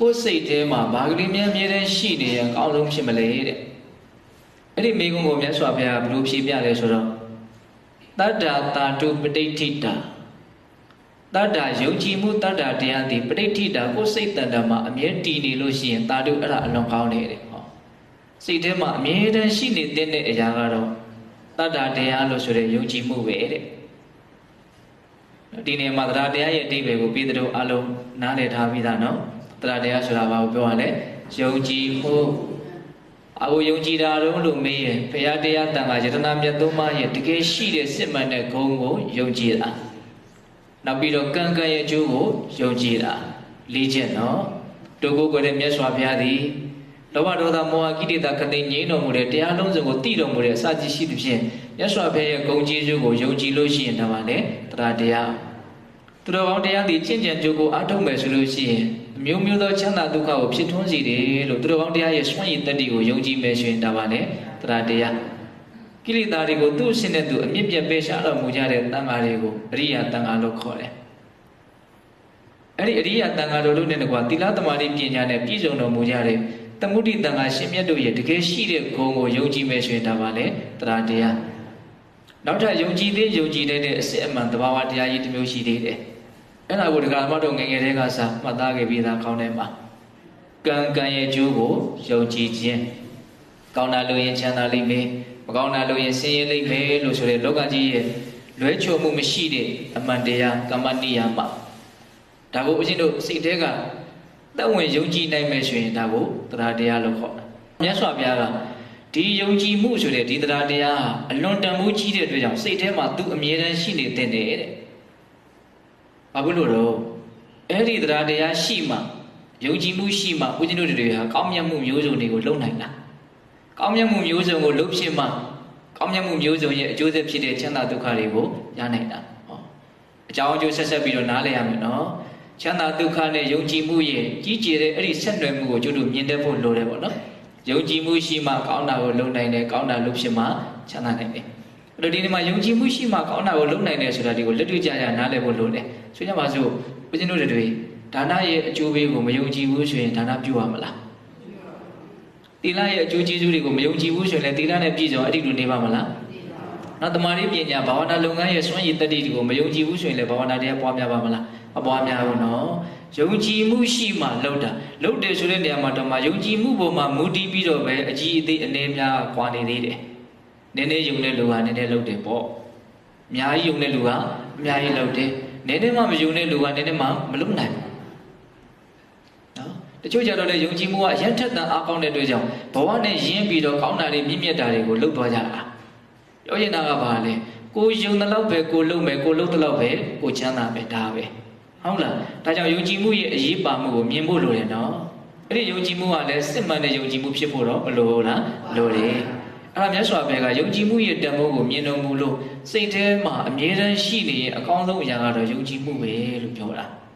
ကိုယ်စိတ်ထဲမှာဘာကလေးများအမြဲတမ်းရှိနေရင်အကောင်းဆုံးဖြစ်မလဲတဲ့အဲ့ဒီမိကုံကိုမြတ်စွာဘုရားဘယ်လိုဖြေပြလဲဆိုတော့တတ္တာတာတုပဋိဋ္ဌိတာတတ္တာယုံကြည်မှုတတ္တာတရားသည်ပဋိဋ္ဌိတာကိုယ်စိတ်တန်တာမှာအမြဲတည်နေလို့ရှိရင်တာတုအဲ့ဒါအလွန်ကောင်းတယ်တဲ့ဟောစိတ်ထဲမှာအမြဲတမ်းရှိနေတဲ့အရာကတော့တတ္တာတရားလို့ဆိုတဲ့ယုံကြည်မှုပဲတဲ့ဒီနေ့မှာတရားတရားရဲ့အဓိပ္ပာယ်ကိုပြည်သူအလုံးနားလည်ထားပြီးသားနော် တရားတရားဆိုတာဘာကိုပြောရလဲယုံကြည်မှုအကိုယုံကြည်တာတော့လို့မေးရင်ဘုရားတရားတန်ခါယတနာမြတ်သုံးပါးရဲ့တကယ်ရှိတဲ့စစ်မှန်တဲ့ဂုဏ်ကိုယုံကြည်တာနောက်ပြီးတော့ကံကံရဲ့အကျိုးကိုယုံကြည်တာလေးချက်နော်ဒုက္ခကိုယ်တဲ့မြတ်စွာဘုရားသည်လောဘဒေါသမောဟကိလေသာခသိငြိမ်းတော်မူတဲ့တရားလုံးစုံကိုတည်တော်မူတဲ့အစကြီးရှိသဖြင့်မြတ်စွာဘုရားရဲ့ဂုဏ်ကျေးဇူးကိုယုံကြည်လို့ရှိရင်ဒါပါလေတရားတရား သူတော်ကောင်းတရားသည်ကျင့်ကြံကြိုးကိုအားထုတ်မယ်ဆိုလို့ရှိရင်အမျိုးမျိုးသောချမ်းသာဒုက္ခကိုဖြစ်ထွန်းစေတယ်လို့သူတော်ကောင်းတရားရဲ့စွန့်ရည်တတ္တိကိုယုံကြည်မယ်ဆိုရင်ဒါပါလေတရားတရားကိလေသာတွေကိုသူ့အရှင်နဲ့သူအမြင့်ပြတ်ပေးရှားတော်မူကြတဲ့တန်ဃာတွေကိုအရိယာတန်ဃာလို့ခေါ်တယ်အဲ့ဒီအရိယာတန်ဃာတို့နဲ့ကွာသီလသမာဓိပညာနဲ့ပြည့်စုံတော်မူကြတဲ့သမုဒိတန်ဃာရှင်မြတ်တို့ရဲ့တကယ်ရှိတဲ့ဂုဏ်ကိုယုံကြည်မယ်ဆိုရင်ဒါပါလေတရားတရားနောက်ထပ်ယုံကြည်သေးယုံကြည်တဲ့အစစ်အမှန်သဘာဝတရားကြီးတစ်မျိုးရှိသေးတယ် အဲ့ဒါကိုဒကာမတို့ငယ်ငယ်တည်းကစမှတ်သားခဲ့ပြီးသားကောင်းတယ်မှာကံကံရဲ့ကျိုးကိုယုံကြည်ခြင်းကောင်းတာလို့ရင်ချမ်းသာလိမ့်မယ်မကောင်းတာလို့ရင်ဆင်းရဲလိမ့်မယ်လို့ဆိုတဲ့လောကကြီးရဲ့လွဲချော်မှုမရှိတဲ့အမှန်တရားကမ္မနိယမဒါကိုဦးဇင်းတို့စိတ်ထဲကသက်ဝင်ယုံကြည်နိုင်မယ်ဆိုရင်ဒါကိုတရားတရားလို့ခေါ်တာမြတ်စွာဘုရားကဒီယုံကြည်မှုဆိုတဲ့ဒီတရားတရားဟာအလွန်တန်ဖိုးကြီးတဲ့အတွက်ကြောင့်စိတ်ထဲမှာသူအမြဲတမ်းရှိနေတဲ့တဲ့။ ဘာဖြစ်လို့တော့အဲ့ဒီတရားတရားရှိမှယုံကြည်မှုရှိမှဦးဇင်းတို့တွေဟာကောင်းမြတ်မှုမျိုးစုံတွေကိုလုပ်နိုင်တာ။ကောင်းမြတ်မှုမျိုးစုံကိုလုပ်ဖြစ်မှကောင်းမြတ်မှုမျိုးစုံရဲ့အကျိုးဆက်ဖြစ်တဲ့ချမ်းသာဒုက္ခတွေကိုရနိုင်တာ။ဟောအကြောင်းအကျိုးဆက်ဆက်ပြီးတော့နားလည်ရမယ်နော်။ချမ်းသာဒုက္ခနဲ့ယုံကြည်မှုရဲ့ကြီးကျယ်တဲ့အဲ့ဒီဆက်နွယ်မှုကိုကျွတ်တို့မြင်တတ်ဖို့လိုတယ်ပေါ့နော်။ယုံကြည်မှုရှိမှကောင်းတာကိုလုပ်နိုင်တယ်ကောင်းတာလုပ်ဖြစ်မှချမ်းသာနိုင်တယ်။ အဲ့တော့ဒီနေ့မှာယုံကြည်မှုရှိမှကောင်းတာကိုလုပ်နိုင်တယ်ဆိုတာဒီကိုလက်တွေ့ကြရနားလည်ဖို့လိုတယ်။ဆိုကြပါစို့ဦးဇင်းတို့တွေဒါနရဲ့အကျိုးပေးကိုမယုံကြည်ဘူးဆိုရင်ဒါနပြုရမလား။တိလရဲ့အကျိုးကျေးဇူးတွေကိုမယုံကြည်ဘူးဆိုရင်လည်းတိလနဲ့ပြည့်စုံအဲ့ဒီလိုနေပါမလား။နောက်တမာရီပညာဘာဝနာလုပ်ငန်းရဲ့စွမ်းရည်တတ္တိတွေကိုမယုံကြည်ဘူးဆိုရင်လည်းဘာဝနာတရားပွားများပါမလား။အပွားများဘူးနော်။ယုံကြည်မှုရှိမှလုပ်တာ။လုပ်တယ်ဆိုတဲ့နေရာမှာတော့မှယုံကြည်မှုပေါ်မှာမူတည်ပြီးတော့ပဲအကြီးအသေးအနေများကွာနေသေးတယ်။ နည်းနည်းယုံတဲ့လူကနည်းနည်းလုပ်တယ်ပေါ့။အများကြီးယုံတဲ့လူကအများကြီးလုပ်တယ်။နည်းနည်းမှမယုံတဲ့လူကနည်းနည်းမှမလုပ်နိုင်ဘူး။နော်။တချို့ကြတော့လေယုံကြည်မှုကအရင်ထက်တန်အားကောင်းတဲ့အတွက်ကြောင့်ဘဝနဲ့ရင်းပြီးတော့ကောင်းတာတွေမြင့်မြတ်တာတွေကိုလုပ်သွားကြတာ။ပြောရင်တာကဘာလဲ။ကိုယုံတဲ့လောက်ပဲကိုလုပ်မယ်ကိုလုပ်တဲ့လောက်ပဲကိုချမ်းသာပဲဒါပဲ။ဟုတ်လား။ဒါကြောင့်ယုံကြည်မှုရဲ့အရေးပါမှုကိုမြင်ဖို့လိုတယ်နော်။အဲ့ဒီယုံကြည်မှုကလည်းစစ်မှန်တဲ့ယုံကြည်မှုဖြစ်ဖို့တော့မလိုဘူးလား။လိုတယ်။ အဲ့ဒါမြတ်စွာဘုရားကယုံကြည်မှုရဲ့တန်ဖိုးကိုမြင်တော်မူလို့စိတ်ထဲမှာအမြဲတမ်းရှိနေရင်အကောင်းဆုံးအရာကတော့ယုံကြည်မှုပဲလို့ပြောတာ။